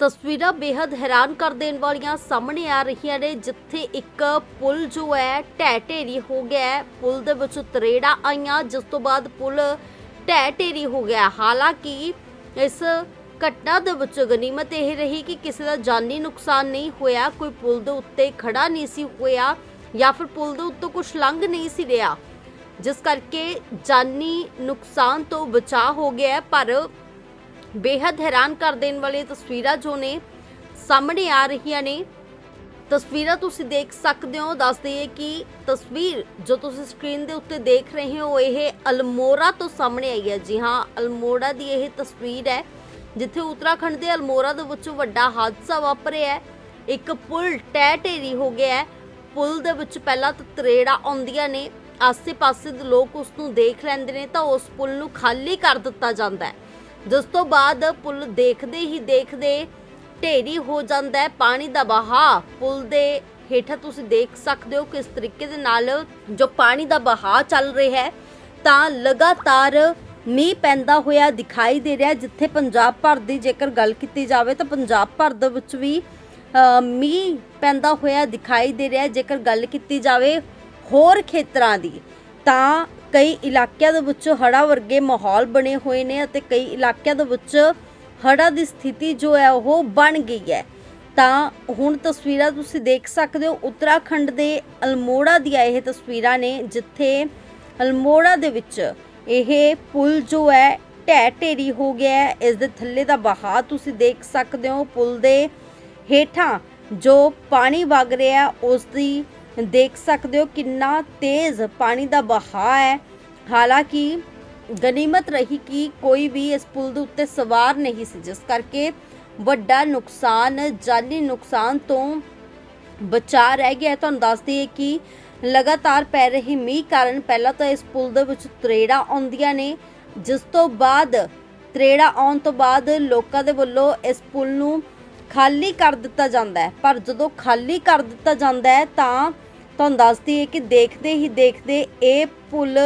ਤਸਵੀਰਾਂ ਬੇहद ਹੈਰਾਨ ਕਰ ਦੇਣ ਵਾਲੀਆਂ ਸਾਹਮਣੇ ਆ ਰਹੀਆਂ ਨੇ, ਜਿੱਥੇ ਇੱਕ ਪੁਲ ਜੋ ਹੈ ਢਹਿ ਢੇਰੀ ਹੋ ਗਿਆ ਹੈ। ਪੁਲ ਦੇ ਵਿੱਚ ਤਰੇੜਾ ਆਈਆਂ, ਜਿਸ ਤੋਂ ਬਾਅਦ ਪੁਲ ਢਹਿ ਢੇਰੀ ਹੋ ਗਿਆ ਹਾਲਾਂਕਿ ਇਸ ਘਟਨਾ ਦੇ ਵਿੱਚ ਗਨੀਮਤ ਇਹ ਰਹੀ ਕਿ ਕਿਸੇ ਦਾ ਜਾਨੀ ਨੁਕਸਾਨ ਨਹੀਂ ਹੋਇਆ, ਕੋਈ ਪੁਲ ਦੇ ਉੱਤੇ ਖੜਾ ਨਹੀਂ ਸੀ ਹੋਇਆ ਜਾਂ ਫਿਰ ਪੁਲ ਦੇ ਉੱਤੇ ਕੁਝ ਲੰਘ ਨਹੀਂ ਸੀ ਰਿਹਾ। ਜਿਸ ਕਰਕੇ ਜਾਨੀ ਨੁਕਸਾਨ ਤੋਂ ਬਚਾਅ ਹੋ ਗਿਆ ਪਰ ਬੇहद ਹੈਰਾਨ ਕਰ ਦੇਣ ਵਾਲੀਆਂ ਤਸਵੀਰਾਂ ਜੋ ਨੇ ਸਾਹਮਣੇ ਆ ਰਹੀਆਂ ਨੇ। ਤਸਵੀਰਾਂ ਤੁਸੀਂ ਦੇਖ ਸਕਦੇ ਹੋ। ਦੱਸ ਦਈਏ ਕਿ ਤਸਵੀਰ ਜੋ ਤੁਸੀਂ ਸਕਰੀਨ ਦੇ ਉੱਤੇ ਦੇਖ ਰਹੇ ਹੋ, ਇਹ ਅਲਮੋਰਾ ਤੋਂ ਸਾਹਮਣੇ ਆਈ ਹੈ। ਜੀ ਹਾਂ ਅਲਮੋੜਾ ਦੀ ਇਹ ਤਸਵੀਰ ਹੈ, ਜਿੱਥੇ ਉੱਤਰਾਖੰਡ ਦੇ ਅਲਮੋਰਾ ਦੇ ਵਿੱਚ ਵੱਡਾ ਹਾਦਸਾ ਵਾਪਰਿਆ ਹੈ। ਇੱਕ ਪੁਲ ਟਹਿ ਢੇਰੀ ਹੋ ਗਿਆ ਹੈ। ਪੁਲ ਦੇ ਵਿੱਚ ਪਹਿਲਾਂ ਤਾਂ ਤਰੇੜਾ ਆਉਂਦੀਆਂ ਨੇ। ਆਸੇ-ਪਾਸੇ ਦੇ ਲੋਕ ਉਸ ਨੂੰ ਦੇਖ ਲੈਂਦੇ ਨੇ ਤਾਂ ਉਸ ਪੁਲ ਨੂੰ ਖਾਲੀ ਕਰ ਦਿੱਤਾ ਜਾਂਦਾ ਹੈ। ਜਿਸ ਤੋਂ ਬਾਅਦ ਪੁਲ ਦੇਖਦੇ ਹੀ ਦੇਖਦੇ ਢੇਰੀ ਹੋ ਜਾਂਦਾ ਹੈ, ਪਾਣੀ ਦਾ ਬਹਾਅ ਪੁਲ ਦੇ ਹੇਠਾਂ ਤੁਸੀਂ ਦੇਖ ਸਕਦੇ ਹੋ ਕਿਸ ਤਰੀਕੇ ਦੇ ਨਾਲ ਜੋ ਪਾਣੀ ਦਾ ਬਹਾਅ ਚੱਲ ਰਿਹਾ ਹੈ, ਤਾਂ ਲਗਾਤਾਰ ਮੀਂਹ ਪੈਂਦਾ ਹੋਇਆ ਦਿਖਾਈ ਦੇ ਰਿਹਾ ਜਿੱਥੇ ਪੰਜਾਬ ਭਰ ਦੀ ਜੇਕਰ ਗੱਲ ਕੀਤੀ ਜਾਵੇ ਤਾਂ ਪੰਜਾਬ ਭਰ ਦੇ ਵਿੱਚ ਵੀ ਮੀਂਹ ਪੈਂਦਾ ਹੋਇਆ ਦਿਖਾਈ ਦੇ ਰਿਹਾ ਜੇਕਰ ਗੱਲ ਕੀਤੀ ਜਾਵੇ ਹੋਰ ਖੇਤਰਾਂ ਦੀ ਤਾਂ ਕਈ ਇਲਾਕਿਆਂ ਦੇ ਵਿੱਚ ਹੜ੍ਹਾਂ ਵਰਗੇ ਮਾਹੌਲ ਬਣੇ ਹੋਏ ਨੇ ਅਤੇ ਕਈ ਇਲਾਕਿਆਂ ਦੇ ਵਿੱਚ ਹੜ੍ਹਾਂ ਦੀ ਸਥਿਤੀ ਜੋ ਹੈ ਉਹ ਬਣ ਗਈ ਹੈ। ਤਾਂ ਹੁਣ ਤਸਵੀਰਾਂ ਤੁਸੀਂ ਦੇਖ ਸਕਦੇ ਹੋ, ਉੱਤਰਾਖੰਡ ਦੇ ਅਲਮੋੜਾ ਦੀਆਂ ਇਹ ਤਸਵੀਰਾਂ ਨੇ, ਜਿੱਥੇ ਅਲਮੋੜਾ ਦੇ ਵਿੱਚ ਇਹ ਪੁਲ ਜੋ ਹੈ, ਢਹਿ ਢੇਰੀ ਹੋ ਗਿਆ ਹੈ। ਇਸ ਦੇ ਥੱਲੇ ਦਾ ਬਹਾਅ ਤੁਸੀਂ ਦੇਖ ਸਕਦੇ ਹੋ, ਪੁਲ ਦੇ ਹੇਠਾਂ ਜੋ ਪਾਣੀ ਵਗ ਰਿਹਾ ਉਸ ਦੀ ਦੇਖ ਸਕਦੇ ਹੋ ਕਿੰਨਾ ਤੇਜ਼ ਪਾਣੀ ਦਾ ਬਹਾਅ ਹੈ। ਹਾਲਾਂਕਿ ਗਨੀਮਤ ਰਹੀ ਕਿ ਕੋਈ ਵੀ ਇਸ ਪੁਲ ਦੇ ਉੱਤੇ ਸਵਾਰ ਨਹੀਂ ਸੀ, ਜਿਸ ਕਰਕੇ ਵੱਡਾ ਨੁਕਸਾਨ, ਜਾਨੀ ਨੁਕਸਾਨ ਤੋਂ ਬਚਾ ਰਹਿ ਗਿਆ ਤੁਹਾਨੂੰ ਦੱਸ ਦਈਏ ਕਿ ਲਗਾਤਾਰ ਪੈ ਰਹੀ ਮੀਂਹ ਕਾਰਨ ਪਹਿਲਾਂ ਤਾਂ ਇਸ ਪੁਲ ਦੇ ਵਿੱਚ ਤਰੇੜਾ ਆਉਂਦੀਆਂ ਨੇ, ਜਿਸ ਤੋਂ ਬਾਅਦ ਤਰੇੜਾ ਆਉਣ ਤੋਂ ਬਾਅਦ ਲੋਕਾਂ ਦੇ ਵੱਲੋਂ ਇਸ ਪੁਲ ਨੂੰ ਖਾਲੀ ਕਰ ਦਿੱਤਾ ਜਾਂਦਾ ਹੈ। ਪਰ ਜਦੋਂ ਖਾਲੀ ਕਰ ਦਿੱਤਾ ਜਾਂਦਾ ਹੈ ਤਾਂ ਤੁਹਾਨੂੰ ਦੱਸਦੀ ਹੈ ਕਿ ਦੇਖਦੇ ਹੀ ਦੇਖਦੇ ਇਹ ਪੁਲ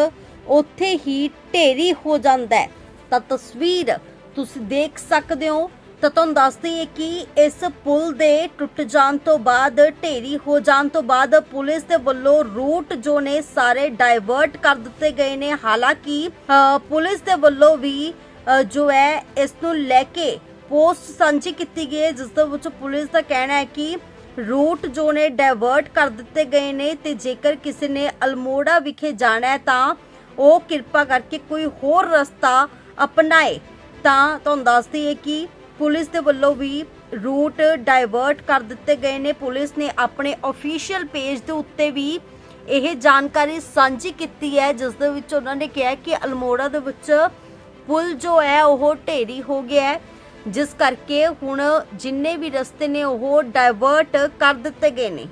ਉੱਥੇ ਹੀ ਢੇਰੀ ਹੋ ਜਾਂਦਾ ਹੈ। ਤਾਂ ਤਸਵੀਰ ਤੁਸੀਂ ਦੇਖ ਸਕਦੇ ਹੋ। ਤਾਂ ਤੁਹਾਨੂੰ ਦੱਸ ਦਈਏ ਕਿ ਇਸ ਪੁਲ ਦੇ ਟੁੱਟ ਜਾਣ ਤੋਂ ਬਾਅਦ, ਢੇਰੀ ਹੋ ਜਾਣ ਤੋਂ ਬਾਅਦ ਪੁਲਿਸ ਦੇ ਵੱਲੋਂ ਰੂਟ ਜੋ ਨੇ ਸਾਰੇ ਡਾਇਵਰਟ ਕਰ ਦਿੱਤੇ ਗਏ ਨੇ। ਹਾਲਾਂਕਿ ਪੁਲਿਸ ਦੇ ਵੱਲੋਂ ਵੀ ਜੋ ਹੈ, ਇਸ ਨੂੰ ਲੈ ਕੇ ਪੋਸਟ ਸਾਂਝੀ ਕੀਤੀ ਗਈ ਹੈ, ਜਿਸ ਦੇ ਵਿੱਚ ਪੁਲਿਸ ਦਾ ਕਹਿਣਾ ਹੈ ਕਿ ਰੂਟ ਜੋ ਨੇ ਡਾਇਵਰਟ ਕਰ ਦਿੱਤੇ ਗਏ ਨੇ ਤੇ ਜੇਕਰ ਕਿਸੇ ਨੇ ਅਲਮੋੜਾ ਵਿਖੇ ਜਾਣਾ ਹੈ ਤਾਂ ਉਹ ਕਿਰਪਾ ਕਰਕੇ ਕੋਈ ਹੋਰ ਰਸਤਾ ਅਪਣਾਏ। ਤਾਂ ਤੁਹਾਨੂੰ ਦੱਸ ਦਈਏ ਕਿ ਪੁਲਿਸ ਦੇ ਵੱਲੋਂ ਵੀ ਰੂਟ ਡਾਇਵਰਟ ਕਰ ਦਿੱਤੇ ਗਏ ਨੇ। ਪੁਲਿਸ ਨੇ ਆਪਣੇ ਅਫੀਸ਼ੀਅਲ ਪੇਜ ਦੇ ਉੱਤੇ ਵੀ ਇਹ ਜਾਣਕਾਰੀ ਸਾਂਝੀ ਕੀਤੀ ਹੈ, ਜਿਸ ਦੇ ਵਿੱਚ ਉਹਨਾਂ ਨੇ ਕਿਹਾ ਕਿ ਅਲਮੋੜਾ ਦੇ ਵਿੱਚ ਪੁਲ ਜੋ ਹੈ, ਉਹ ਢੇਰੀ ਹੋ ਗਿਆ ਹੈ। ਜਿਸ ਕਰਕੇ ਹੁਣ ਜਿੰਨੇ ਵੀ ਰਸਤੇ ਨੇ ਉਹ ਡਾਇਵਰਟ ਕਰ ਦਿੱਤੇ ਗਏ ਨੇ।